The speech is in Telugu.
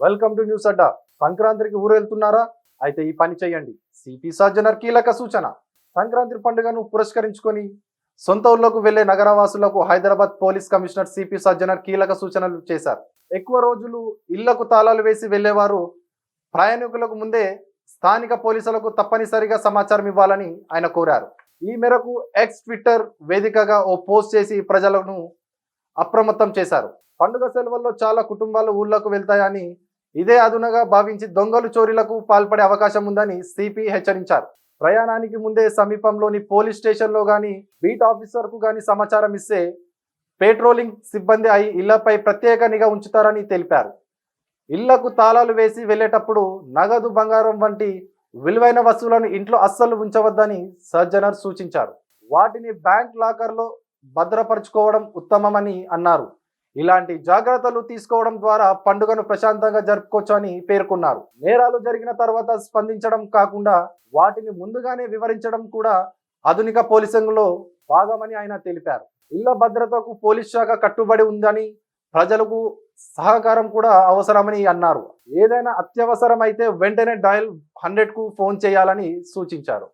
వెల్కమ్ టు న్యూస్ అడ్డా సంక్రాంతికి ఊరు వెళ్తున్నారా అయితే ఈ పని చేయండి. సిపి సజ్జనర్ కీలక సూచన. సంక్రాంతి పండుగను పురస్కరించుకొని సొంత ఊళ్ళకు వెళ్ళే నగరవాసులకు Hyderabad police commissioner CP Sajjanar కీలక సూచనలు చేశారు. ఎక్కువ రోజులు ఇళ్ళకు తాళాలు వేసి వెళ్ళేవారు ప్రయాణికులకు ముందే స్థానిక పోలీసులకు తప్పనిసరిగా సమాచారం ఇవ్వాలని ఆయన కోరారు. ఈ మేరకు ఎక్స్ ట్విట్టర్ వేదికగా ఓ పోస్ట్ చేసి ప్రజలను అప్రమత్తం చేశారు. పండుగ సెలవుల్లో చాలా కుటుంబాలు ఊళ్ళకు వెళ్తాయని ఇదే అదునగా భావించి దొంగలు చోరీలకు పాల్పడే అవకాశం ఉందని సిపి హెచ్చరించారు. ప్రయాణానికి ముందే సమీపంలోని పోలీస్ స్టేషన్లో కానీ బీట్ ఆఫీసర్కు కానీ సమాచారం ఇస్తే పెట్రోలింగ్ సిబ్బంది అయి ఇళ్ళపై ప్రత్యేక నిఘా ఉంచుతారని తెలిపారు. ఇళ్ళకు తాళాలు వేసి వెళ్ళేటప్పుడు నగదు బంగారం వంటి విలువైన వస్తువులను ఇంట్లో అస్సలు ఉంచవద్దని సజ్జనర్ సూచించారు. వాటిని బ్యాంక్ లాకర్లో భద్రపరచుకోవడం ఉత్తమమని అన్నారు. ఇలాంటి జాగ్రత్తలు తీసుకోవడం ద్వారా పండుగను ప్రశాంతంగా జరుపుకోవచ్చు అని పేర్కొన్నారు. నేరాలు జరిగిన తర్వాత స్పందించడం కాకుండా వాటిని ముందుగానే వివరించడం కూడా ఆధునిక పోలీసింగ్లో భాగమని ఆయన తెలిపారు. ఇళ్ళ భద్రతకు పోలీస్ శాఖ కట్టుబడి ఉందని ప్రజలకు సహకారం కూడా అవసరమని అన్నారు. ఏదైనా అత్యవసరం అయితే వెంటనే డయల్ హండ్రెడ్కు ఫోన్ చేయాలని సూచించారు.